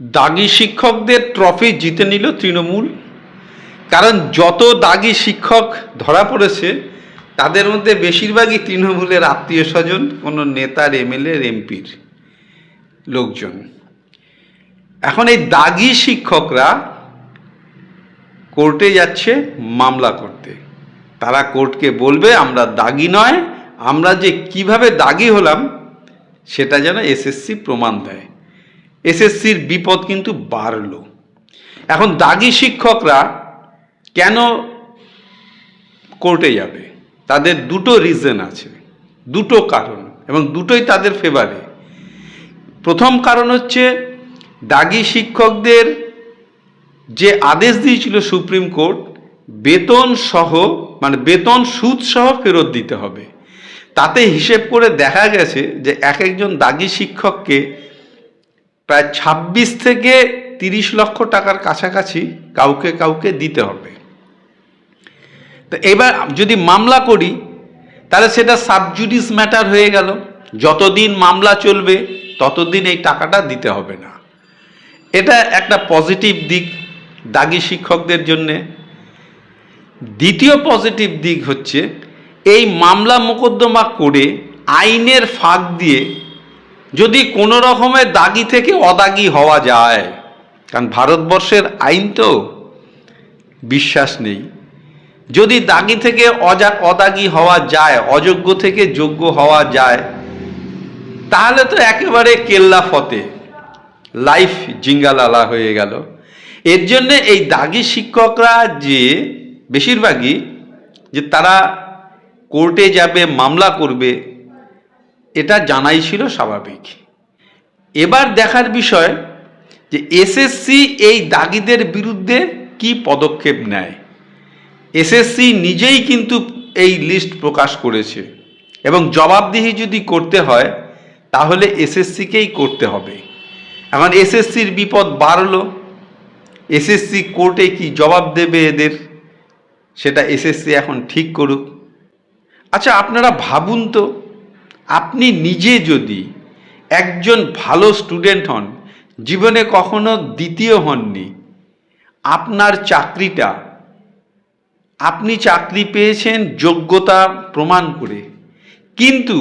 দাগি শিক্ষকদের ট্রফি জিতে নিল তৃণমূল। কারণ যত দাগি শিক্ষক ধরা পড়েছে, তাদের মধ্যে বেশিরভাগই তৃণমূলের আত্মীয় স্বজন, কোনো নেতার এমএলএ এমপির লোকজন। এখন এই দাগি শিক্ষকরা কোর্টে যাচ্ছে মামলা করতে। তারা কোর্টকে বলবে, আমরা দাগি নয়, আমরা যে কীভাবে দাগি হলাম, সেটা যেন এসএসসি প্রমাণ দেয়। এসএসসির বিপদ কিন্তু বাড়ল। এখন দাগি শিক্ষকরা কেন কোর্টে যাবে? তাদের দুটো রিজন আছে, দুটো কারণ এবং দুটোই তাদের ফেভারে প্রথম কারণ হচ্ছে দাগি শিক্ষকদের যে আদেশ দিয়েছিল সুপ্রিম কোর্ট, বেতন সহ মানে বেতন সুদ সহ ফেরত দিতে হবে। তাতে হিসেব করে দেখা গেছে যে এক একজন দাগি শিক্ষককে প্রায় ছাব্বিশ থেকে তিরিশ লক্ষ টাকার কাছাকাছি কাউকে কাউকে দিতে হবে। তো এবার যদি মামলা করি, তাহলে সেটা সাবজুডিস ম্যাটার হয়ে গেল। যতদিন মামলা চলবে, ততদিন এই টাকাটা দিতে হবে না। এটা একটা পজিটিভ দিক দাগি শিক্ষকদের জন্যে। দ্বিতীয় পজিটিভ দিক হচ্ছে, এই মামলা মোকদ্দমা করে আইনের ফাঁক দিয়ে যদি কোনো রকমের দাগি থেকে অদাগি হওয়া যায়, কারণ ভারতবর্ষের আইন তো বিশ্বাস নেই, যদি দাগি থেকে অজা, অদাগি হওয়া যায়, অযোগ্য থেকে যোগ্য হওয়া যায়, তাহলে তো একেবারে কেল্লা ফতে। লাইফ জিঙ্গালালা হয়ে গেল। এর জন্য এই দাগি শিক্ষকরা যে, বেশিরভাগই যে তারা কোর্টে যাবে, মামলা করবে এটা জানাই ছিল স্বাভাবিক। এবার দেখার বিষয় যে এসএসসি এই দাগিদের বিরুদ্ধে কি পদক্ষেপ নেয়। এসএসসি নিজেই কিন্তু এই লিস্ট প্রকাশ করেছে এবং জবাবদিহি যদি করতে হয়, তাহলে এসএসসিকেই করতে হবে। এখন এসএসসির বিপদ বাড়লো, এসএসসি কোর্টে কি জবাব দেবে এদের, সেটা এসএসসি এখন ঠিক করুক। আচ্ছা আপনারা ভাবুন তো আপনি নিজে যদি একজন ভালো স্টুডেন্ট হন, জীবনে কখনো দ্বিতীয় হননি, আপনার চাকরিটা, আপনি চাকরি পেয়েছেন যোগ্যতা প্রমাণ করে, কিন্তু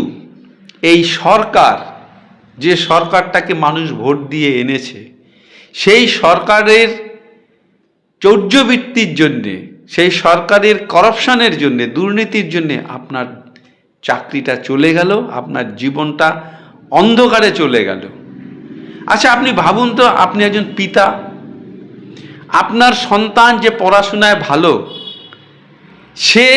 এই সরকার, যে সরকারটাকে মানুষ ভোট দিয়ে এনেছে, সেই সরকারের চৌর্যবৃত্তির জন্যে, সেই সরকারের করাপশনের জন্যে, দুর্নীতির জন্যে আপনার চাকরিটা চলে গেল, আপনার জীবনটা অন্ধকারে চলে গেল। আচ্ছা আপনি ভাবুন তো, আপনি একজন পিতা। আপনার সন্তান যে পড়াশোনায় ভালো, সে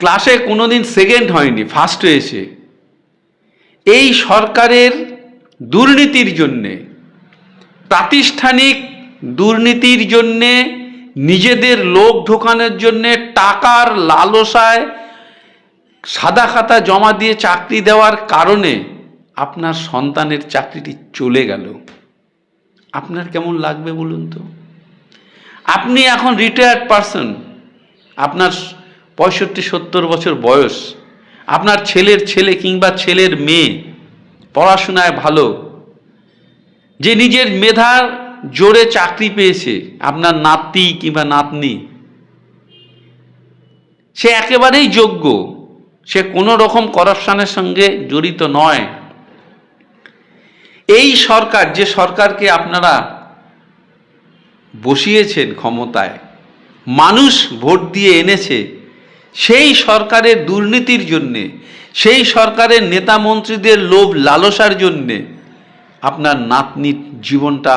ক্লাসে কোনোদিন সেকেন্ড হয়নি ফার্স্ট হয়েছে। এই সরকারের দুর্নীতির জন্যে, প্রাতিষ্ঠানিক দুর্নীতির জন্যে নিজেদের লোক ঢোকানোর জন্যে টাকার লালসায় সাদা খাতা জমা দিয়ে চাকরি দেওয়ার কারণে আপনার সন্তানের চাকরিটি চলে গেল। আপনার কেমন লাগবে বলুন তো? আপনি এখন রিটায়ার্ড পারসন আপনার পঁয়ষট্টি সত্তর বছর বয়স, আপনার ছেলের ছেলে কিংবা ছেলের মেয়ে, পড়াশোনায় ভালো, যে নিজের মেধার জোরে চাকরি পেয়েছে, আপনার নাতি কিংবা নাতনি। সে একেবারেই যোগ্য, সে কোনো রকম করাপশনের সঙ্গে জড়িত নয়। এই সরকার, যে সরকারকে আপনারা বসিয়েছেন ক্ষমতায়, মানুষ ভোট দিয়ে এনেছে, সেই সরকারের দুর্নীতির জন্যে, সেই সরকারের নেতা মন্ত্রীদের লোভ লালসার জন্যে আপনার নাতনির জীবনটা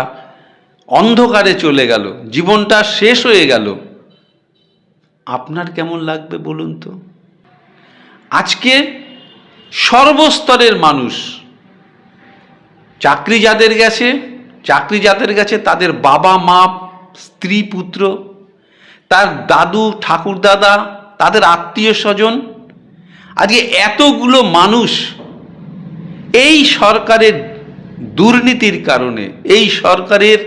অন্ধকারে চলে গেল, জীবনটা শেষ হয়ে গেল। আপনার কেমন লাগবে বলুন তো? আজকে সর্বস্তরের মানুষ, চাকরি যাদের গেছে, চাকরি যাদের গেছে তাদের বাবা, মা, স্ত্রী, পুত্র, তার দাদু, ঠাকুর, দাদা, তাদের আত্মীয় স্বজন, আজকে এতগুলো মানুষ এই সরকারের দুর্নীতির কারণে, এই সরকারের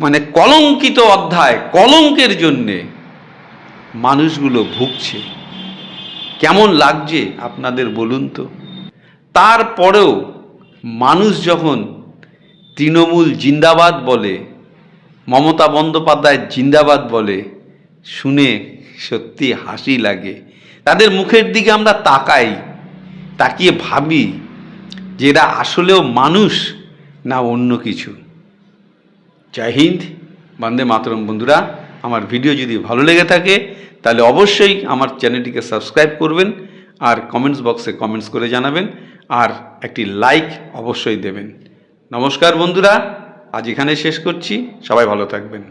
মানে কলঙ্কিত অধ্যায়, কলঙ্কের জন্যে মানুষগুলো ভুগছে। কেমন লাগছে আপনাদের বলুন তো? তারপরেও মানুষ যখন তৃণমূল জিন্দাবাদ বলে, মমতা বন্দ্যোপাধ্যায় জিন্দাবাদ বলে, শুনে সত্যি হাসি লাগে। তাদের মুখের দিকে আমরা তাকাই, তাকিয়ে ভাবি যে এরা আসলেও মানুষ না অন্য কিছু? জয় হিন্দ, বন্দে মাতরম। বন্ধুরা, আমার ভিডিও যদি ভালো লেগে থাকে, তাহলে অবশ্যই আমার চ্যানেলটিকে সাবস্ক্রাইব করবেন আর কমেন্টস বক্সে কমেন্টস করে জানাবেন আর একটি লাইক অবশ্যই দেবেন। নমস্কার বন্ধুরা, আজ এখানে শেষ করছি। সবাই ভালো থাকবেন।